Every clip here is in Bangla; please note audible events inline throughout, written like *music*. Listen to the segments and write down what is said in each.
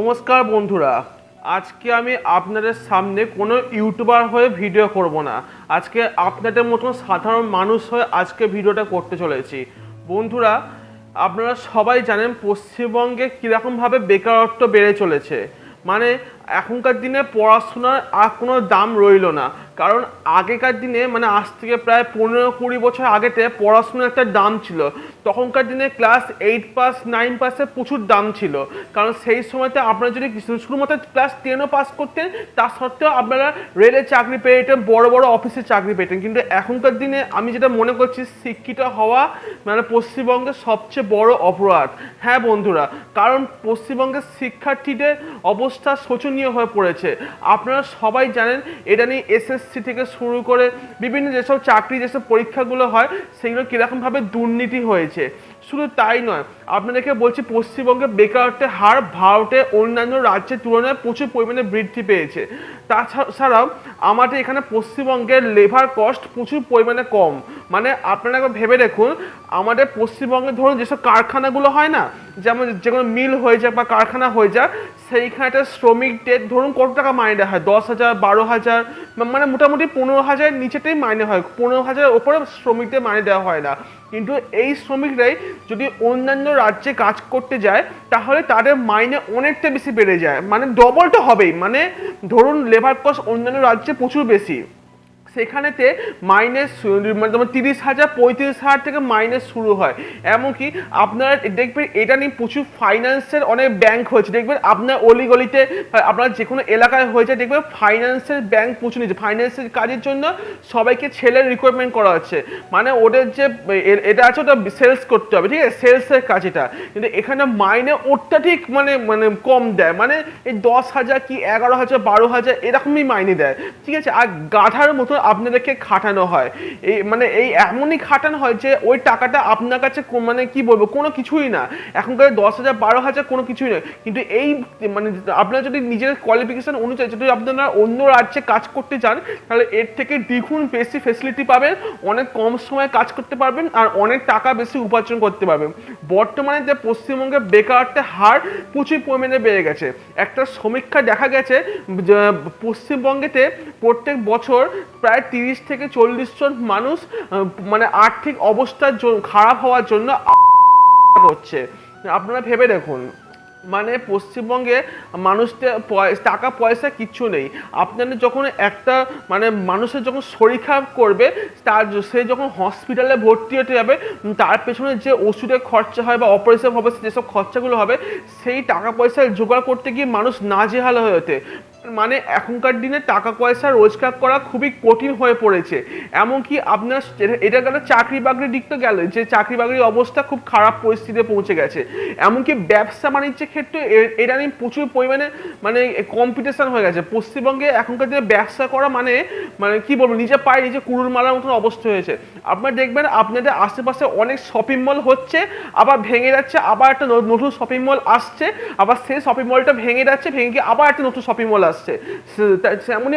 নমস্কার বন্ধুরা, আজকে আমি আপনাদের সামনে কোনো ইউটিউবার হয়ে ভিডিও করব না। আজকে আপনাদের মতন সাধারণ মানুষ হয়ে আজকে ভিডিওটা করতে চলেছি। বন্ধুরা, আপনারা সবাই জানেন পশ্চিমবঙ্গে কীরকমভাবে বেকারত্ব বেড়ে চলেছে। মানে এখনকার দিনে পড়াশোনার আর কোনো দাম রইল না। কারণ আগেকার দিনে মানে আজ থেকে প্রায় পনেরো কুড়ি বছর আগেতে পড়াশোনার একটা দাম ছিল। তখনকার দিনে ক্লাস এইট পাস, নাইন পাসে প্রচুর দাম ছিল। কারণ সেই সময়তে আপনারা যদি শুধুমাত্র ক্লাস টেনও পাস করতেন, তা সত্ত্বেও আপনারা রেলের চাকরি পেয়ে যেতেন, বড় বড় অফিসে চাকরি পেতেন। কিন্তু এখনকার দিনে আমি যেটা মনে করছি, শিক্ষিত হওয়া মানে পশ্চিমবঙ্গের সবচেয়ে বড় অপরাধ। হ্যাঁ বন্ধুরা, কারণ পশ্চিমবঙ্গের শিক্ষার্থীদের অবস্থা শোচনীয় হয়ে পড়েছে। আপনারা সবাই জানেন, এটা নিয়ে এসএসসি থেকে শুরু করে বিভিন্ন যেসব চাকরি, যেসব পরীক্ষাগুলো হয়, সেগুলো কীরকমভাবে দুর্নীতি হয়েছে। শুধু তাই নয়, আপনাদেরকে বলছি, পশ্চিমবঙ্গে বেকারত্বের হার ভারতে অন্যান্য রাজ্যের তুলনায় প্রচুর পরিমাণে বৃদ্ধি পেয়েছে। তাছাড়াও আমাদের এখানে পশ্চিমবঙ্গের লেবার কস্ট প্রচুর পরিমাণে কম। মানে আপনারা একবার ভেবে দেখুন, আমাদের পশ্চিমবঙ্গে ধরুন যেসব কারখানাগুলো হয় না, যেমন যে কোনো মিল হয়ে যায় বা কারখানা হয়ে যায় সেইখানটা শ্রমিকদের ধরুন কত টাকা মাইনে হয়? দশ হাজার, বারো হাজার মানে মোটামুটি পনেরো হাজার নিচেতেই মাইনে হয়। পনেরো হাজারের ওপরে শ্রমিকদের মাইনে দেওয়া হয় না। কিন্তু এই শ্রমিকরাই যদি অন্যান্য রাজ্যে কাজ করতে যায়, তাহলে তাদের মাইনে অনেকটা বেশি বেড়ে যায়। মানে ডবলটা হবেই। মানে ধরুন লেবার কস্ট অন্যান্য রাজ্যে প্রচুর বেশি। সেখানেতে মাইনাস মানে তোমার তিরিশ হাজার, পঁয়ত্রিশ হাজার থেকে মাইনাস শুরু হয়। এমনকি আপনারা দেখবেন এটা নিয়ে প্রচুর ফাইন্যান্সের অনেক ব্যাংক হয়েছে। দেখবেন আপনার অলিগলিতে, আপনার যে কোনো এলাকায় হয়েছে, দেখবেন ফাইন্যান্সের ব্যাংক প্রচুর নিচ্ছে ফাইন্যান্সের কাজের জন্য সবাইকে ছেলের রিকোয়ারমেন্ট করা হচ্ছে। মানে ওদের যে এটা আছে ওটা সেলস করতে হবে, ঠিক আছে? সেলসের কাজ এটা। কিন্তু এখানে মাইনে অত্যাধিক মানে মানে কম দেয়। মানে এই দশ হাজার কি এগারো হাজার, বারো হাজার এরকমই মাইনে দেয়। ঠিক আছে? আর গাধার মতো আপনাদেরকে খাটানো হয়। এই মানে এই এমনই খাটানো হয় যে ওই টাকাটা আপনার কাছে মানে কি বলব, কোনো কিছুই না। এখনকার দশ হাজার, বারো হাজার কোনো কিছুই নয় কিন্তু এই মানে আপনারা যদি নিজের কোয়ালিফিকেশন অনুযায়ী যদি আপনারা অন্য রাজ্যে কাজ করতে চান, তাহলে এর থেকে দ্বিগুণ বেশি ফেসিলিটি পাবেন, অনেক কম সময়ে কাজ করতে পারবেন, আর অনেক টাকা বেশি উপার্জন করতে পারবেন। বর্তমানে যে পশ্চিমবঙ্গে বেকারত্বের হার প্রচুর পরিমাণে বেড়ে গেছে। একটা সমীক্ষা দেখা গেছে পশ্চিমবঙ্গেতে প্রত্যেক বছর প্রায় তিরিশ থেকে চল্লিশ জন মানুষ মানে আর্থিক অবস্থার খারাপ হওয়ার জন্য করছে আপনারা ভেবে দেখুন মানে পশ্চিমবঙ্গে মানুষদের টাকা পয়সা কিচ্ছু নেই। আপনাদের যখন একটা মানে মানুষের যখন শরীর খারাপ করবে, তার সে যখন হসপিটালে ভর্তি হতে যাবে তার পেছনে যে ওষুধের খরচা হয় বা অপারেশন হবে যেসব খরচাগুলো হবে, সেই টাকা পয়সা জোগাড় করতে গিয়ে মানুষ না নাজেহাল হয়ে ওঠে। মানে এখনকার দিনে টাকা পয়সা রোজগার করা খুবই কঠিন হয়ে পড়েছে। এমনকি আপনার এটা- গেল চাকরি বাকরির দিকটা গেল, যে চাকরি বাকরির অবস্থা খুব খারাপ পরিস্থিতিতে পৌঁছে গেছে। এমনকি ব্যবসা বাণিজ্যের ক্ষেত্রে এটা নিয়ে প্রচুর পরিমাণে মানে কম্পিটিশান হয়ে গেছে। পশ্চিমবঙ্গে এখনকার দিনে ব্যবসা করা মানে মানে কি বলব, নিজে পায়ে নিজে কুড়ুর মারার মতন অবস্থা হয়েছে। আপনারা দেখবেন আপনাদের আশেপাশে অনেক শপিং মল হচ্ছে, আবার ভেঙে যাচ্ছে, আবার একটা নতুন শপিং মল আসছে, আবার সেই শপিং মলটা ভেঙে যাচ্ছে, ভেঙে গিয়ে আবার একটা নতুন শপিং মল আসছে। সে- তা-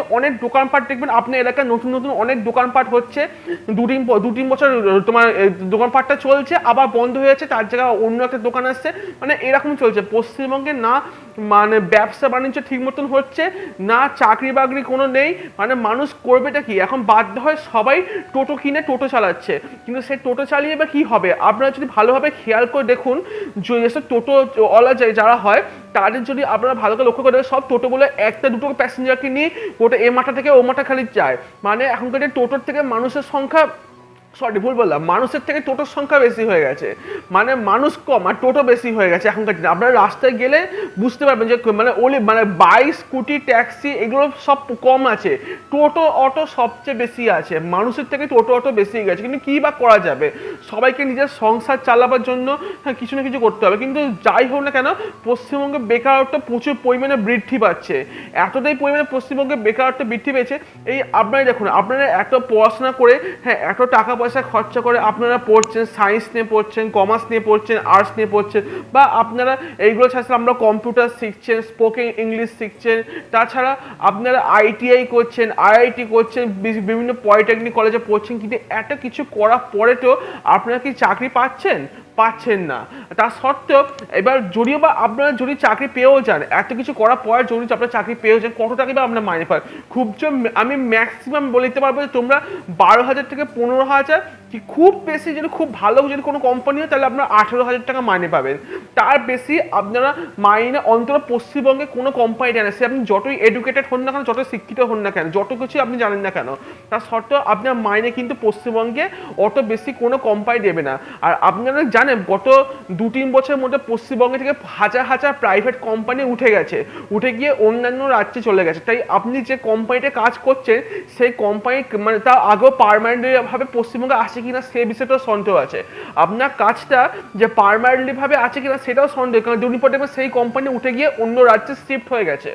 অনেক দোকানপাট দেখবেন আপনার এলাকায় নতুন নতুন অনেক দোকানপাট হচ্ছে। দু তিন দু তিন বছর তোমার দোকানপাটটা চলছে, আবার বন্ধ হয়েছে, তার জায়গায় অন্য একটা দোকান আসছে। মানে এরকম চলছে। পশ্চিমবঙ্গে না মানে ব্যবসা বাণিজ্য ঠিক মতন হচ্ছে, না চাকরি বাকরি কোনো নেই মানে মানুষ করবেটা কি? এখন বাধ্য হয় সবাই টোটো কিনে টোটো চালাচ্ছে। কিন্তু সেই টোটো চালিয়ে বা কি হবে? আপনারা যদি ভালোভাবে খেয়াল করে দেখুন যেসব টোটো ওলা যায় যারা হয়, তাদের যদি আপনারা ভালো করে লক্ষ্য করে সব টোটোগুলো একটা দুটো প্যাসেঞ্জারকে নিয়ে ওটা এ মাথা থেকে ও মাথা খালি যায়। মানে এখনকার টোটোর থেকে মানুষের সংখ্যা সরি, ভুল বললাম। মানুষের থেকে টোটোর সংখ্যা বেশি হয়ে গেছে। মানে মানুষ কম আর টোটো বেশি হয়ে গেছে এখনকার দিনে। আপনারা রাস্তায় গেলে বুঝতে পারবেন যে মানে ওলি মানে বাইক স্কুটি, ট্যাক্সি এগুলো সব কম আছে। টোটো, অটো সবচেয়ে বেশি আছে। মানুষের থেকে টোটো, অটো বেশি গেছে। কিন্তু কী বা করা যাবে? সবাইকে নিজের সংসার চালাবার জন্য হ্যাঁ কিছু না কিছু করতে হবে। কিন্তু যাই হোক না কেন, পশ্চিমবঙ্গে বেকারত্ব প্রচুর পরিমাণে বৃদ্ধি পাচ্ছে। এতটাই পরিমাণে পশ্চিমবঙ্গে বেকারত্ব বৃদ্ধি পেয়েছে। এই আপনারাই দেখুন, আপনারা এত পড়াশোনা করে হ্যাঁ এত টাকা পয়সা খরচা করে আপনারা পড়ছেন সায়েন্স নিয়ে পড়ছেন কমার্স নিয়ে পড়ছেন আর্টস নিয়ে পড়ছেন, বা আপনারা এইগুলো ছাড়া আমরা কম্পিউটার শিখছেন স্পোকেন ইংলিশ শিখছেন, তাছাড়া আপনারা আইটিআই করছেন আইআইটি করছেন বিভিন্ন পলিটেকনিক কলেজে পড়ছেন, কিন্তু এত কিছু করার পরে তো আপনারা কি চাকরি পাচ্ছেন? পাচ্ছেন না। তা সত্ত্বেও এবার যদিও বা আপনারা যদি চাকরি পেয়েও যান, এত কিছু করার পর যদি আপনারা চাকরি পেয়েও যান, কত টাকা বা আপনার মাইনে পান খুব আমি ম্যাক্সিমাম বলতে পারব যে তোমরা বারো হাজার থেকে পনেরো হাজার কি খুব বেশি যদি খুব ভালো যদি কোনো কোম্পানি হয়, তাহলে আপনারা আঠেরো হাজার টাকা মাইনে পাবেন। তার বেশি আপনারা মাইনে অন্তত পশ্চিমবঙ্গে কোনো কোম্পানি দেয় না। সে আপনি যতই এডুকেটেড হন না কেন, যতই শিক্ষিত হন না কেন, যত কিছু আপনি জানেন না কেন তার সত্ত্বেও আপনার মাইনে কিন্তু পশ্চিমবঙ্গে অত বেশি কোনো কোম্পানি দেবে না। আর আপনারা জানেন, গত দু তিন বছরের মধ্যে পশ্চিমবঙ্গে থেকে হাজার হাজার প্রাইভেট কোম্পানি উঠে গেছে। উঠে গিয়ে অন্যান্য রাজ্যে চলে গেছে। তাই আপনি যে কোম্পানিতে কাজ করছেন, সেই কোম্পানি মানে তা আগেও পারমানেন্টলি ভাবে পশ্চিমবঙ্গে আসে কিনা সে বিষয়টাও সন্দেহ আছে। আপনার কাজটা যে পারমানেন্টলি ভাবে আছে কিনা সেটাও সন্দেহ, কারণ দুর্নীতি সেই কোম্পানি উঠে গিয়ে অন্য রাজ্যে শিফট হয়ে গেছে।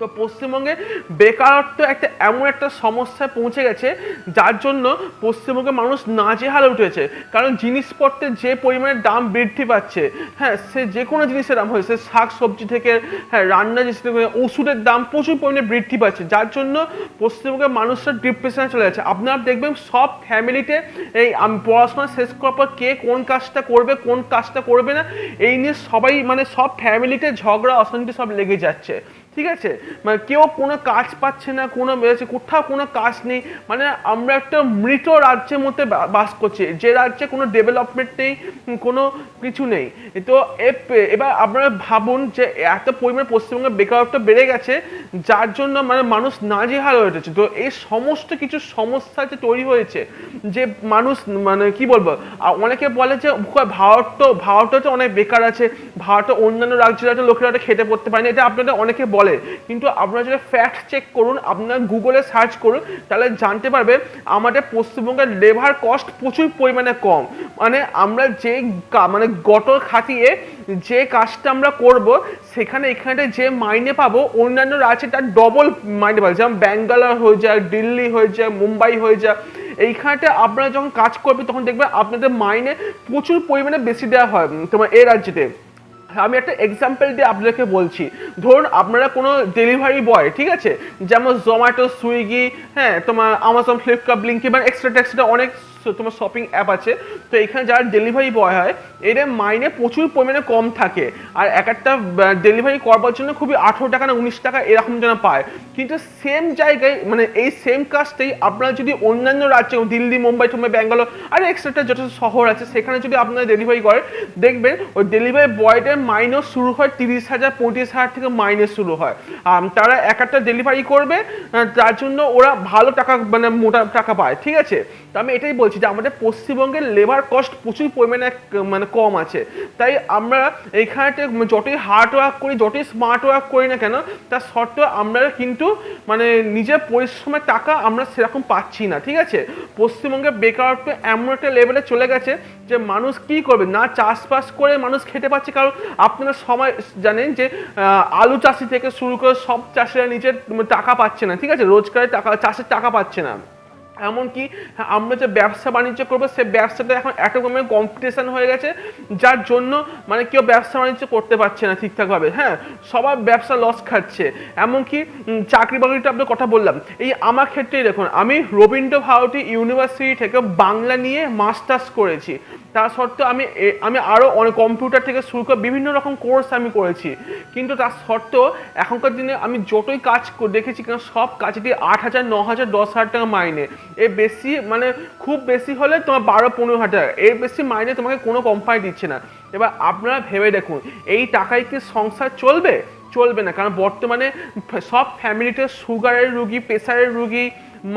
তো পশ্চিমবঙ্গে বেকারত্ব একটা এমন একটা সমস্যায় পৌঁছে গেছে, যার জন্য পশ্চিমবঙ্গে মানুষ নাজেহাল উঠেছে। কারণ জিনিসপত্রের যে পরিমাণে দাম বৃদ্ধি পাচ্ছে হ্যাঁ সে যে কোনো জিনিসের দাম হয়েছে, শাক, সবজি থেকে হ্যাঁ রান্না জিনিস থেকে, ওষুধের দাম প্রচুর পরিমাণে বৃদ্ধি পাচ্ছে, যার জন্য পশ্চিমবঙ্গের মানুষরা ডিপ্রেশনে চলে যাচ্ছে। আপনারা দেখবেন সব ফ্যামিলিতে এই পড়াশোনা শেষ করার পর কে কোন কাজটা করবে, কোন কাজটা করবে না, এই নিয়ে সবাই মানে সব ফ্যামিলিতে ঝগড়া, অশান্তি সব লেগে যাচ্ছে। ঠিক আছে? মানে কেউ কোনো কাজ পাচ্ছে না, কোনো কোথাও কোনো কাজ নেই। মানে আমরা একটা মৃত রাজ্যের মধ্যে বাস করছি। যে রাজ্যে কোনো ডেভেলপমেন্ট নেই কোনো কিছু নেই। তো এবার আপনারা ভাবুন যে এত পরিমাণে পশ্চিমবঙ্গে বেকারত্ব বেড়ে গেছে, যার জন্য মানে মানুষ নাজেহাল হয়ে উঠেছে। তো এই সমস্ত কিছু সমস্যা যে তৈরি হয়েছে, যে মানুষ মানে কি বলব অনেকে বলে যে ভারত তো ভারতে তো অনেক বেকার আছে। ভারতে অন্যান্য রাজ্যের লোকেরা খেতে পড়তে পারে না। এটা আপনাদের অনেকে বলে। কিন্তু আপনারা যদি ফ্যাক্ট চেক করুন, আপনারা গুগলে সার্চ করুন, তাহলে জানতে পারবেন আমাদের পশ্চিমবঙ্গের লেবার কস্ট প্রচুর পরিমাণে কম। মানে আমরা যে মানে গটর খাটিয়ে যে কাজটা আমরা করব, সেখানে, এখানে যে মাইনে পাবো, অন্যান্য রাজ্যে তার ডবল মাইনে পাবো। যেমন ব্যাঙ্গালোর হয়ে যায়, দিল্লি হয়ে যায়, মুম্বাই হয়ে যায়। এইখানটা আপনারা যখন কাজ করবে, তখন দেখবেন আপনাদের মাইনে প্রচুর পরিমাণে বেশি দেওয়া হয় তোমার এই রাজ্যেতে। আমি একটা এক্সাম্পল দিয়ে আপনাকে বলছি। ধরুন আপনারা কোনো ডেলিভারি বয় ঠিক আছে? যেমন জোম্যাটো সুইগি হ্যাঁ তোমার আমাজন ফ্লিপকার্ট ব্লিঙ্কি মানে এক্সট্রা টেক্সট্রা অনেক তোমার শপিং অ্যাপ আছে, তো এখানে যারা ডেলিভারি বয় হয় এদের মাইনে প্রচুর পরিমাণে কম থাকে। আর এক একটা ডেলিভারি করবার জন্য খুবই আঠেরো টাকা না উনিশ টাকা এরকম যেন পায়। কিন্তু সেম জায়গায় মানে এই সেম কাজটাই আপনারা যদি অন্যান্য রাজ্যে, দিল্লি, মুম্বাই টুম্বাই ব্যাঙ্গালোর, আর এক্সট্রা যত শহর আছে, সেখানে যদি আপনারা ডেলিভারি করেন, দেখবেন ওই ডেলিভারি বয়টার মাইনেও শুরু হয় তিরিশ হাজার, পঁয়ত্রিশ হাজার থেকে মাইনে শুরু হয়। তারা এক একটা ডেলিভারি করবে তার জন্য ওরা ভালো টাকা মানে মোটা টাকা পায়, ঠিক আছে? তো আমি এটাই বলছি যে আমাদের পশ্চিমবঙ্গের লেবার কস্ট প্রচুর পরিমাণে মানে কম আছে। তাই আমরা এইখানেতে যতই হার্ড ওয়ার্ক করি, যতই স্মার্ট ওয়ার্ক করি না কেন তার সত্ত্বেও আমরা কিন্তু মানে নিজের পরিশ্রমের টাকা আমরা সেরকম পাচ্ছি না, ঠিক আছে? পশ্চিমবঙ্গে বেকারত্ব এমন একটা লেভেলে চলে গেছে যে মানুষ কি করবে? না চাষবাস করে মানুষ খেতে পাচ্ছে, কারণ আপনারা সময় জানেন যে আলু চাষি থেকে শুরু করে সব চাষিরা নিজের টাকা পাচ্ছে না, ঠিক আছে? রোজগারের টাকা, চাষের টাকা পাচ্ছে না। এমনকি আমরা যে ব্যবসা বাণিজ্য করব, সে ব্যবসাটা এখন এত রকমের কম্পিটিশান হয়ে গেছে, যার জন্য মানে কেউ ব্যবসা বাণিজ্য করতে পারছে না ঠিকঠাকভাবে হ্যাঁ? সবার ব্যবসা লস খাচ্ছে। এমনকি চাকরি বাকরিটা আপনার কথা বললাম, এই আমার ক্ষেত্রেই দেখুন, আমি রবীন্দ্র ভারতী ইউনিভার্সিটি থেকে বাংলা নিয়ে মাস্টার্স করেছি। তা সত্ত্বেও আমি আমি আরও অনেক কম্পিউটার থেকে শুরু করে বিভিন্ন রকম কোর্স আমি করেছি। কিন্তু তার সত্ত্বেও এখনকার দিনে আমি যতই কাজ দেখেছি কেন, সব কাজটি আট হাজার, ন হাজার, দশ হাজার টাকা মাইনে। এর বেশি মানে খুব বেশি হলে তোমার বারো পনেরো হাজার এর বেশি মাইনে তোমাকে কোনো কোম্পানি দিচ্ছে না। এবার আপনারা ভেবে দেখুন, এই টাকায় কি সংসার চলবে? চলবে না। কারণ বর্তমানে সব ফ্যামিলিতে সুগারের রুগী প্রেশারের রুগী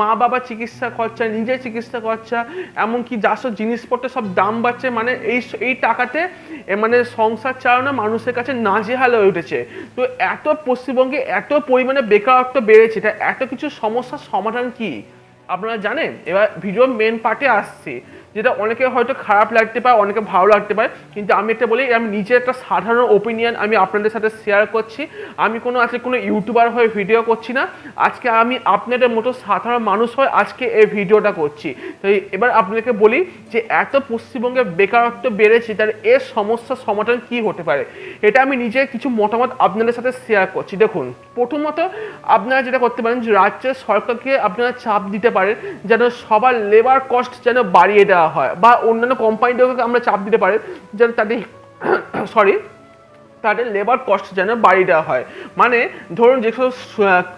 মা বাবা চিকিৎসা খরচা, নিজের চিকিৎসা খরচা, এমনকি যা সব জিনিসপত্রের সব দাম বাড়ছে মানে এই এই টাকাতে মানে সংসার চালানো মানুষের কাছে নাজেহাল হয়ে উঠেছে। তো এত পশ্চিমবঙ্গে এত পরিমাণে বেকারত্ব বেড়েছে, এটা এত কিছু সমস্যার সমাধান কি? আপনারা জানেন এবার ভিডিও মেন পার্টে আসছি। যেটা অনেকে হয়তো খারাপ লাগতে পারে, অনেকে ভালো লাগতে পারে, কিন্তু আমি এটা বলি, আমি নিজের একটা সাধারণ ওপিনিয়ন আমি আপনাদের সাথে শেয়ার করছি। আমি কোনো আজকে কোনো ইউটিউবার হয়ে ভিডিও করছি না। আজকে আমি আপনাদের মতো সাধারণ মানুষ হয়ে আজকে এই ভিডিওটা করছি। তো এবার আপনাদেরকে বলি যে এত পশ্চিমবঙ্গে বেকারত্ব বেড়েছে, তার এর সমস্যার সমাধান কি হতে পারে? এটা আমি নিজে কিছু মতামত আপনাদের সাথে শেয়ার করছি। দেখুন, প্রথমত আপনারা যেটা করতে পারেন যে রাজ্যের সরকারকে আপনারা চাপ দিতে পারেন, যেন সবার লেবার কস্ট যেন বাড়িয়ে দেওয়া দেওয়া হয় বা অন্যান্য কোম্পানিদেরকে আমরা চাপ দিতে পারি যেন তাদের *coughs* সরি তাদের লেবার কস্ট যেন বাড়িয়ে দেওয়া হয়। মানে ধরুন যেসব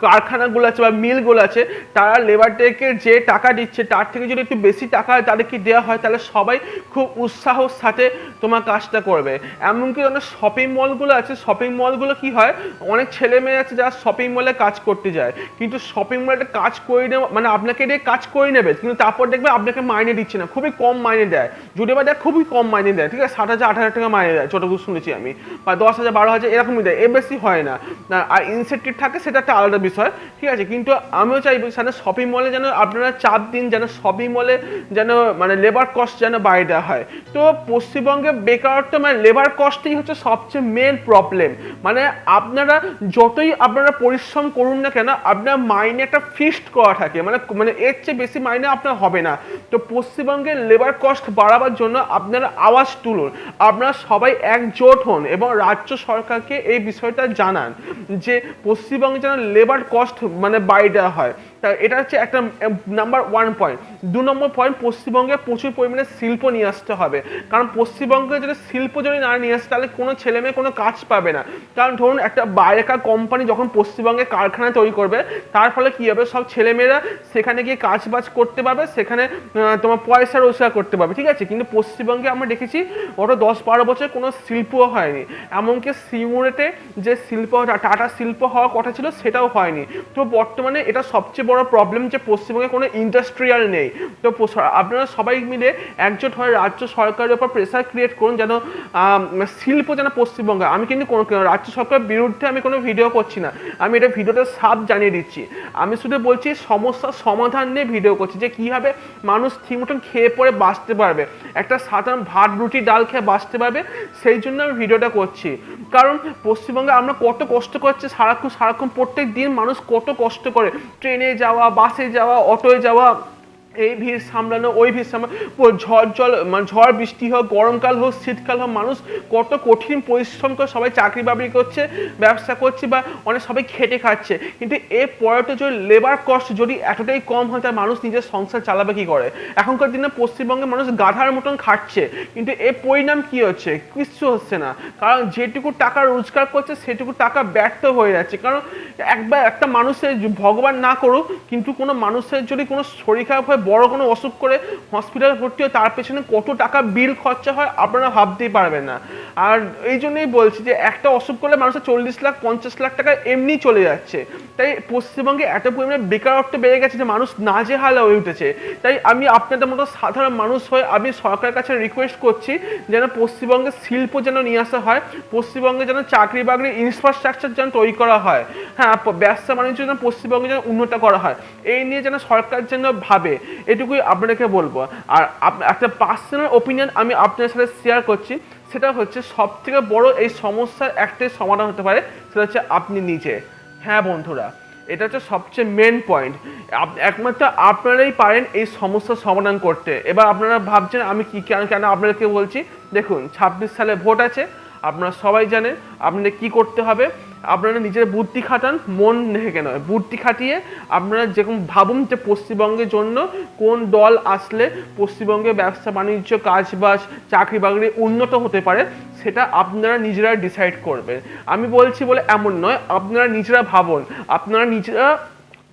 কারখানাগুলো আছে বা মিলগুলো আছে, তারা লেবারদেরকে যে টাকা দিচ্ছে, তার থেকে যদি একটু বেশি টাকা তাদেরকে দেওয়া হয়? তাহলে সবাই খুব উৎসাহর সাথে তোমার কাজটা করবে। এমনকি অনেক শপিং মলগুলো আছে শপিং মলগুলো কি হয়, অনেক ছেলে মেয়ে আছে যারা শপিং মলে কাজ করতে যায়। কিন্তু শপিং মলে কাজ করে নেওয়া মানে আপনাকে দিয়ে কাজ করে নেবে, কিন্তু তারপর দেখবে আপনাকে মাইনে দিচ্ছে না, খুবই কম মাইনে দেয়। যদি বা দেয় খুবই কম মাইনে দেয়, ঠিক আছে? ষাট হাজার, আট হাজার টাকা মাইনে দেয় যতটুকু শুনেছি আমি। বা দশ হাজার, বারো হাজার এরকমই দেয় এর বেশি হয় না। আর ইনসেন্টিভ থাকে, সেটা একটা আলাদা বিষয়, ঠিক আছে? কিন্তু আমিও চাইব সেখানে শপিং মলে যেন আপনারা চাপ দিন যেন শপিং মলে যেন মানে লেবার কস্ট যেন বাইরে দেওয়া হয়। তো পশ্চিমবঙ্গে বেকারত্ব মানে লেবার কস্টই হচ্ছে সবচেয়ে মেন প্রবলেম মানে আপনারা যতই আপনারা পরিশ্রম করুন না কেন, আপনার মাইনে একটা ফিক্সড করা থাকে। মানে মানে এর চেয়ে বেশি মাইনে আপনার হবে না। তো পশ্চিমবঙ্গের লেবার কস্ট বাড়াবার জন্য আপনারা আওয়াজ তুলুন। আপনারা সবাই একজোট হন এবং রাজ্য সরকারকে এই বিষয়টা জানান যে পশ্চিমবঙ্গে যেন লেবার কস্ট মানে দেওয়া হয়। তা এটা হচ্ছে একটা নাম্বার ওয়ান পয়েন্ট দু নম্বর পয়েন্ট পশ্চিমবঙ্গে প্রচুর পরিমাণে শিল্প নিয়ে আসতে হবে। কারণ পশ্চিমবঙ্গে যদি শিল্প যদি না নিয়ে আসে, তাহলে কোনো ছেলে মেয়ে কোনো কাজ পাবে না। কারণ ধরুন, একটা বাইরেকার কোম্পানি যখন পশ্চিমবঙ্গে কারখানা তৈরি করবে, তার ফলে কি হবে? সব ছেলেমেয়েরা সেখানে গিয়ে কাজ বাজ করতে পারবে, সেখানে তোমার পয়সা রোজগার করতে পারবে, ঠিক আছে? কিন্তু পশ্চিমবঙ্গে আমরা দেখেছি ওটা দশ বারো বছর কোনো শিল্প হয়নি। এমনকি সিমুরেতে যে শিল্প, টাটা শিল্প হওয়ার কথা ছিল, সেটাও হয়নি। তো বর্তমানে এটা সবচেয়ে বড় প্রবলেম যে পশ্চিমবঙ্গে কোনো ইন্ডাস্ট্রিয়াল নেই। তো আপনারা সবাই মিলে একজোট হয়ে রাজ্য সরকারের উপর প্রেসার ক্রিয়েট করুন যেন শিল্প যেন পশ্চিমবঙ্গে। আমি কিন্তু কোনো কোনো রাজ্য সরকারের বিরুদ্ধে আমি কোনো ভিডিও করছি না। আমি এটা ভিডিওটা সাপ জানিয়ে দিচ্ছি। আমি শুধু বলছি সমস্যার সমাধান নিয়ে ভিডিও করছি যে কীভাবে মানুষ ঠিক মতন খেয়ে পরে বাঁচতে পারবে। একটা সাধারণ ভাত, রুটি, ডাল খেয়ে বাঁচতে পারবে, সেই জন্য আমি ভিডিওটা করছি। কারণ পশ্চিমবঙ্গে আমরা কত কষ্ট করছি, সারাক্ষণ সারাক্ষণ প্রত্যেক দিন মানুষ কত কষ্ট করে। ট্রেনে যাওয়া বাসে যাওয়া অটোয় যাওয়া এই ভিড় সামলানো, ওই ভিড় সামলানো ঝড় জল মানে ঝড় বৃষ্টি হোক, গরমকাল হোক, শীতকাল হোক, মানুষ কত কঠিন পরিশ্রম করে সবাই চাকরি বাকরি করছে, ব্যবসা করছে বা অনেক সবাই খেটে খাচ্ছে। কিন্তু এর পরেতে যদি লেবার কস্ট যদি এতটাই কম হয়, তাহলে মানুষ নিজের সংসার চালাবে কি করে? এখনকার দিনে পশ্চিমবঙ্গে মানুষ গাধার মতন খাটছে, কিন্তু এর পরিণাম কি হচ্ছে? কিচ্ছু হচ্ছে না। কারণ যেটুকু টাকা রোজগার করছে, সেটুকু টাকা ব্যর্থ হয়ে যাচ্ছে। কারণ একবার একটা মানুষের ভগবান না করুক, কিন্তু কোনো মানুষের যদি কোনো শরীর খারাপ হয় বড় কোনো অসুখ করে হসপিটালে ভর্তি হয় তার পেছনে কত টাকা বিল খরচা হয় আপনারা ভাবতেই পারবেন না। আর এই জন্যই বলছি যে একটা অসুখ করলে মানুষের চল্লিশ লাখ, পঞ্চাশ লাখ টাকা এমনি চলে যাচ্ছে। তাই পশ্চিমবঙ্গে এত পরিমাণে বেকারত্ব বেড়ে গেছে যে মানুষ না নাজেহাল হয়ে উঠেছে। তাই আমি আপনাদের মতো সাধারণ মানুষ হয়ে আমি সরকারের কাছে রিকোয়েস্ট করছি যেন পশ্চিমবঙ্গে শিল্প যেন নিয়ে আসা হয়, পশ্চিমবঙ্গে যেন চাকরি বাকরি ইনফ্রাস্ট্রাকচার যেন তৈরি করা হয়। হ্যাঁ ব্যবসা বাণিজ্য যেন পশ্চিমবঙ্গে যেন উন্নত করা হয়। এই নিয়ে যেন সরকার যেন ভাবে। এটুকুই আপনাদেরকে বলব। আর একটা পার্সোনাল ওপিনিয়ন আমি আপনাদের সাথে শেয়ার করছি, সেটা হচ্ছে সব থেকে বড় এই সমস্যার একটাই সমাধান হতে পারে, সেটা হচ্ছে আপনি নিজে। হ্যাঁ বন্ধুরা, এটা হচ্ছে সবচেয়ে মেন পয়েন্ট একমাত্র আপনারাই পারেন এই সমস্যার সমাধান করতে। এবার আপনারা ভাবছেন আমি কি, কেন কেন আপনাদেরকে বলছি, দেখুন, ছাব্বিশ সালে ভোট আছে, আপনারা সবাই জানেন, আপনাদের কি করতে হবে? আপনারা নিজের বুদ্ধি খাটান, মন থেকে নয় বুদ্ধি খাটিয়ে আপনারা যেরকম ভাবুন যে পশ্চিমবঙ্গের জন্য কোন দল আসলে পশ্চিমবঙ্গে ব্যবসা, বাণিজ্য, কাজবাজ, চাকরি বাকরি উন্নত হতে পারে, সেটা আপনারা নিজেরা ডিসাইড করবেন। আমি বলছি বলে এমন নয়, আপনারা নিজেরা ভাবুন, আপনারা নিজেরা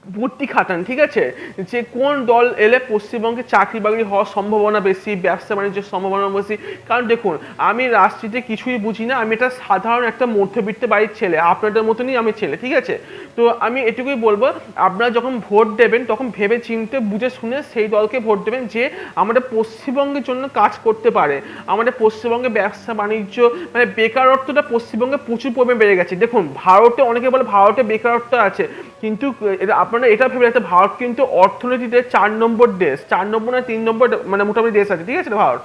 বুদ্ধি খাটান, ঠিক আছে? যে কোন দল এলে পশ্চিমবঙ্গে চাকরি বাকরি হওয়ার সম্ভাবনা বেশি, ব্যবসা বাণিজ্যের সম্ভাবনা বেশি? কারণ দেখুন, আমি রাজনীতিতে কিছুই বুঝি না, আমি এটা সাধারণ একটা মধ্যবিত্ত বাড়ির ছেলে, আপনাদের মতনই আমি ছেলে, ঠিক আছে? তো আমি এটুকুই বলব, আপনারা যখন ভোট দেবেন, তখন ভেবে চিনতে বুঝে শুনে সেই দলকে ভোট দেবেন যে আমাদের পশ্চিমবঙ্গের জন্য কাজ করতে পারে। আমাদের পশ্চিমবঙ্গে ব্যবসা বাণিজ্য মানে বেকারত্বটা পশ্চিমবঙ্গে প্রচুর পরিমাণে বেড়ে গেছে। দেখুন, ভারতে, অনেকে বলে ভারতে বেকারত্ব আছে। কিন্তু আপনারা, এটা ভেবে রাখতে ভারত কিন্তু অর্থনীতিতে চার নম্বর দেশ। চার নম্বর না, তিন নম্বর মানে মোটামুটি দেশ আছে, ঠিক আছে ভারত?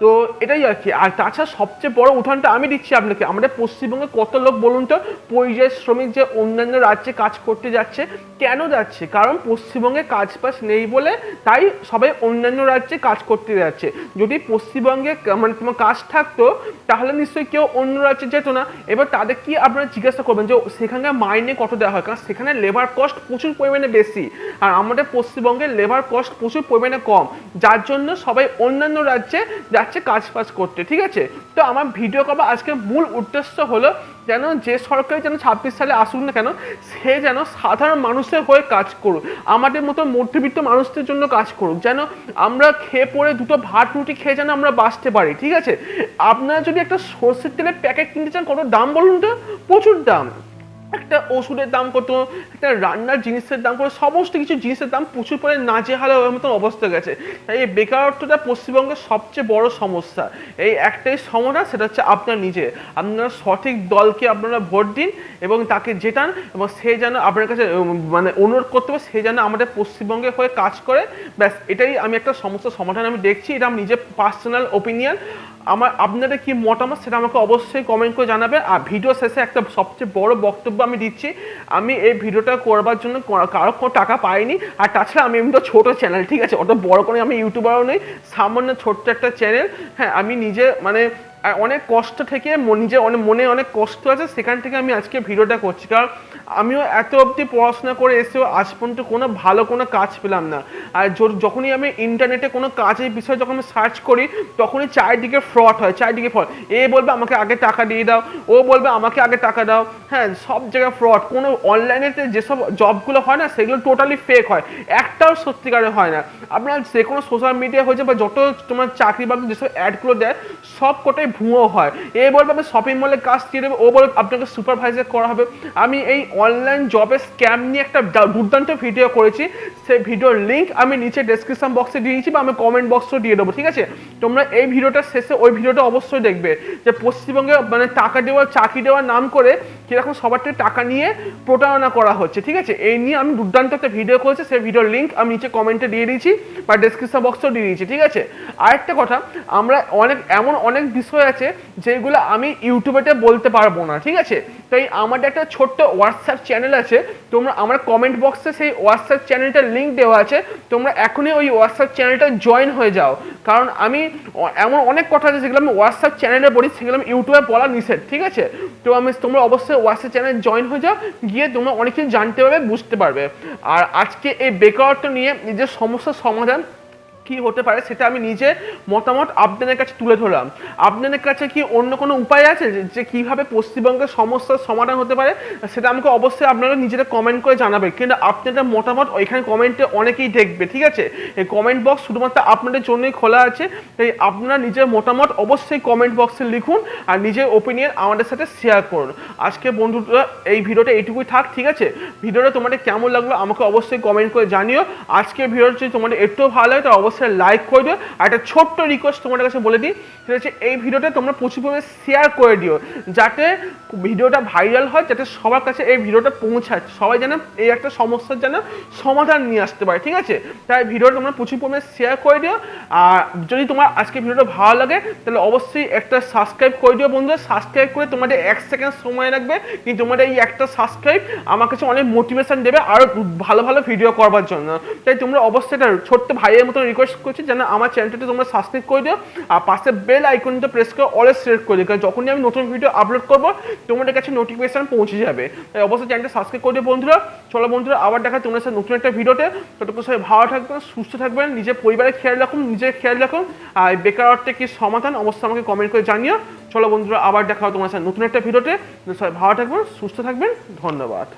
তো এটাই আর কি। আর তাছাড়া সবচেয়ে বড় উদাহরণটা আমি দিচ্ছি আপনাকে। আমাদের পশ্চিমবঙ্গে কত লোক বলুন তো, পরিযায়ী শ্রমিক যে অন্যান্য রাজ্যে কাজ করতে যাচ্ছে, কেন যাচ্ছে? কারণ পশ্চিমবঙ্গে কাজ বাজ নেই বলে তাই সবাই অন্যান্য রাজ্যে কাজ করতে যাচ্ছে। যদি পশ্চিমবঙ্গে মানে তোমার কাজ থাকতো, তাহলে নিশ্চয়ই কেউ অন্য রাজ্যে যেত না। এবার তাদের কি আপনারা জিজ্ঞাসা করবেন যে সেখানকার মাইনে কত দেওয়া হয়? কারণ সেখানে লেবার কস্ট প্রচুর পরিমাণে বেশি। আর আমাদের পশ্চিমবঙ্গে লেবার কস্ট প্রচুর পরিমাণে কম। যার জন্য সবাই অন্যান্য রাজ্যে যাচ্ছে। কাজ ফাজ করতে, ঠিক আছে? তো আমার ভিডিও করা আজকে মূল উদ্দেশ্য হলো যেন যে সরকার যেন ছাব্বিশ সালে আসুক না কেন, সে যেন সাধারণ মানুষের হয়ে কাজ করুক, আমাদের মতো মধ্যবিত্ত মানুষদের জন্য কাজ করুক, যেন আমরা খেয়ে পড়ে দুটো ভাত, রুটি খেয়ে যেন আমরা বাঁচতে পারি, ঠিক আছে? আপনারা যদি একটা সর্ষের তেলের প্যাকেট কিনতে চান, কত দাম বলুন তো? প্রচুর দাম। একটা ওষুধের দাম কত, একটা রান্নার জিনিসের দাম কত, সমস্ত কিছু জিনিসের দাম প্রচুর পরে নাজেহাল হওয়ার মতন অবস্থা গেছে। তাই এই বেকারত্বটা পশ্চিমবঙ্গের সবচেয়ে বড় সমস্যা। এই একটাই সমাধান সেটা হচ্ছে আপনার নিজে আপনারা সঠিক দলকে আপনারা ভোট দিন এবং তাকে জেতান এবং সে যেন আপনার কাছে মানে অনুরোধ করতে হবে সে যেন আমাদের পশ্চিমবঙ্গে হয়ে কাজ করে। ব্যাস, এটাই আমি একটা সমস্যার সমাধান আমি দেখছি। এটা আমার নিজের পার্সোনাল ওপিনিয়ন আমার আপনারা কি মতামত সেটা আমাকে অবশ্যই কমেন্ট করে জানাবে। আর ভিডিও শেষে একটা সবচেয়ে বড় বক্তব্য আমি দিচ্ছি। আমি এই ভিডিওটা করবার জন্য কারও কোনো টাকা পাইনি। আর তাছাড়া আমি এমনি তো ছোটো চ্যানেল ঠিক আছে? অত বড় কোনো আমি ইউটিউবারও নেই, সামান্য ছোট্ট একটা চ্যানেল হ্যাঁ আমি নিজে মানে অনেক কষ্ট থেকে নিজে অনেক মনে অনেক কষ্ট আছে, সেখান থেকে আমি আজকে ভিডিওটা করছি। কারণ আমিও এত অবধি পড়াশোনা করে এসেও আজ পর্যন্ত কোনো ভালো কোনো কাজ পেলাম না। আর যখনই আমি ইন্টারনেটে কোনো কাজের বিষয়ে যখন আমি সার্চ করি, তখনই চারিদিকে ফ্রড হয়, চারিদিকে ফ্রড এ বলবে আমাকে আগে টাকা দিয়ে দাও, ও বলবে আমাকে আগে টাকা দাও। হ্যাঁ সব জায়গায় ফ্রড কোনো অনলাইনেতে যেসব জবগুলো হয় না, সেগুলো টোটালি ফেক হয়। একটাও সত্যিকারের হয় না। আপনার যে কোনো সোশ্যাল মিডিয়া হয়েছে বা যত তোমার চাকরি বাকরি যেসব অ্যাডগুলো দেয়, সব কটাই ভুয়ো হয়। এ বলবে আমি শপিং মলে কাজ দিয়ে দেবে, ও বলবে আপনাকে সুপারভাইজার করা হবে। আমি এই অনলাইন জবের স্ক্যাম নিয়ে একটা দুর্দান্ত ভিডিও করেছি। সেই ভিডিওর লিঙ্ক আমি নিচে ডেসক্রিপশন বক্সে দিয়ে দিয়েছি বা আমি কমেন্ট বক্সেও দিয়ে দেবো, ঠিক আছে? তোমরা এই ভিডিওটা শেষে ওই ভিডিওটা অবশ্যই দেখবে যে পশ্চিমবঙ্গে মানে টাকা দেওয়া, চাকরি দেওয়ার নাম করে কীরকম সবার থেকে টাকা নিয়ে প্রতারণা করা হচ্ছে, ঠিক আছে? এই নিয়ে আমি দুর্দান্ত একটা ভিডিও করেছি, সেই ভিডিওর লিঙ্ক আমি নিচে কমেন্টে দিয়ে দিয়েছি বা ডেসক্রিপশন বক্সেও দিয়ে দিয়েছি, ঠিক আছে? আরেকটা কথা, আমরা অনেক এমন অনেক বিষয় আছে যেগুলো আমি ইউটিউবেতে বলতে পারব না, ঠিক আছে? তাই আমাদের একটা ছোট্ট হোয়াটসঅ্যাপ চ্যানেল আছে, তোমরা আমার কমেন্ট বক্সে সেই হোয়াটসঅ্যাপ চ্যানেলটার লিঙ্ক দেওয়া আছে, তোমরা এখনই ওই হোয়াটসঅ্যাপ চ্যানেলটা জয়েন হয়ে যাও। কারণ আমি এমন অনেক কথা আছে যেগুলো আমি হোয়াটসঅ্যাপ চ্যানেলে বলি, সেগুলো আমি ইউটিউবে বলা নিষেধ, ঠিক আছে? তো আমি, তোমরা অবশ্যই হোয়াটসঅ্যাপ চ্যানেল জয়েন হয়ে যাও, গিয়ে তোমরা অনেক কিছু জানতে পারবে, বুঝতে পারবে। আর আজকে এই বেকারত্ব নিয়ে নিজের সমস্যার সমাধান কি হতে পারে সেটা আমি নিজে মতামত আপনাদের কাছে তুলে ধরলাম। আপনাদের কাছে কি অন্য কোনো উপায় আছে যে- কীভাবে পশ্চিমবঙ্গের সমস্যার সমাধান হতে পারে? সেটা আমাকে অবশ্যই আপনারা নিজেরা কমেন্ট করে জানাবেন। কিন্তু আপনাদের মতামত এখানে কমেন্টে অনেকেই দেখবে, ঠিক আছে? এই কমেন্ট বক্স শুধুমাত্র আপনাদের জন্যই খোলা আছে। তাই আপনারা নিজের মতামত অবশ্যই কমেন্ট বক্সে লিখুন আর নিজের ওপিনিয়ন আমাদের সাথে শেয়ার করুন। আজকে বন্ধুরা, এই ভিডিওটা এইটুকুই থাক, ঠিক আছে? ভিডিওটা তোমাদের কেমন লাগল আমাকে অবশ্যই কমেন্ট করে জানিও। আজকের ভিডিওটা যদি তোমাদের একটু ভালো হয় তো অবশ্যই লাইক করে দিও। আর একটা ছোট্ট রিকোয়েস্ট তোমাদের কাছে বলে দিই, সেটা হচ্ছে এই ভিডিওটা তোমরা প্রচুর পরিমাণে শেয়ার করে দিও, যাতে ভিডিওটা ভাইরাল হয়, যাতে সবার কাছে এই ভিডিওটা পৌঁছায়, সবাই যেন এই একটা সমস্যার যেন সমাধান নিয়ে আসতে পারে, ঠিক আছে? তাই ভিডিওটা তোমরা প্রচুর পরিমাণে শেয়ার করে দিও। আর যদি তোমার আজকে ভিডিওটা ভালো লাগে, তাহলে অবশ্যই একটা সাবস্ক্রাইব করে দিও বন্ধুরা। সাবস্ক্রাইব করে তোমাদের এক সেকেন্ড সময় লাগবে, কিন্তু তোমাদের এই একটা সাবস্ক্রাইব আমার কাছে অনেক মোটিভেশন দেবে আরও ভালো ভালো ভিডিও করবার জন্য। তাই তোমরা অবশ্যই একটা ছোট্ট ভাইয়ের মতো রিকোয়েস্ট করছি যেন আমার চ্যানেলটাতে তোমরা সাবস্ক্রাইব করে দিও, আর পাশে বেল আইকনটা প্রেস করে অলওয়েজ সিলেক্ট করে দিও, কারণ যখনই আমি নতুন ভিডিও আপলোড করব, তোমাদের কাছে নোটিফিকেশন পৌঁছে যাবে। তাই অবশ্যই চ্যানেলটা সাবস্ক্রাইব করে দিও বন্ধুরা। চলো বন্ধুরা, আবার দেখা তোমাদের সাথে নতুন একটা ভিডিওতে ততক্ষণ সবাই ভালো থাকবেন, সুস্থ থাকবেন, নিজের পরিবারের খেয়াল রাখুন, নিজের খেয়াল রাখুন, আর বেকারত্বের কি সমাধান অবশ্যই আমাকে কমেন্ট করে জানিও। চলো বন্ধুরা, আবার দেখা হবে তোমার সাথে নতুন একটা ভিডিওতে সবাই ভালো থাকবেন, সুস্থ থাকবেন, ধন্যবাদ।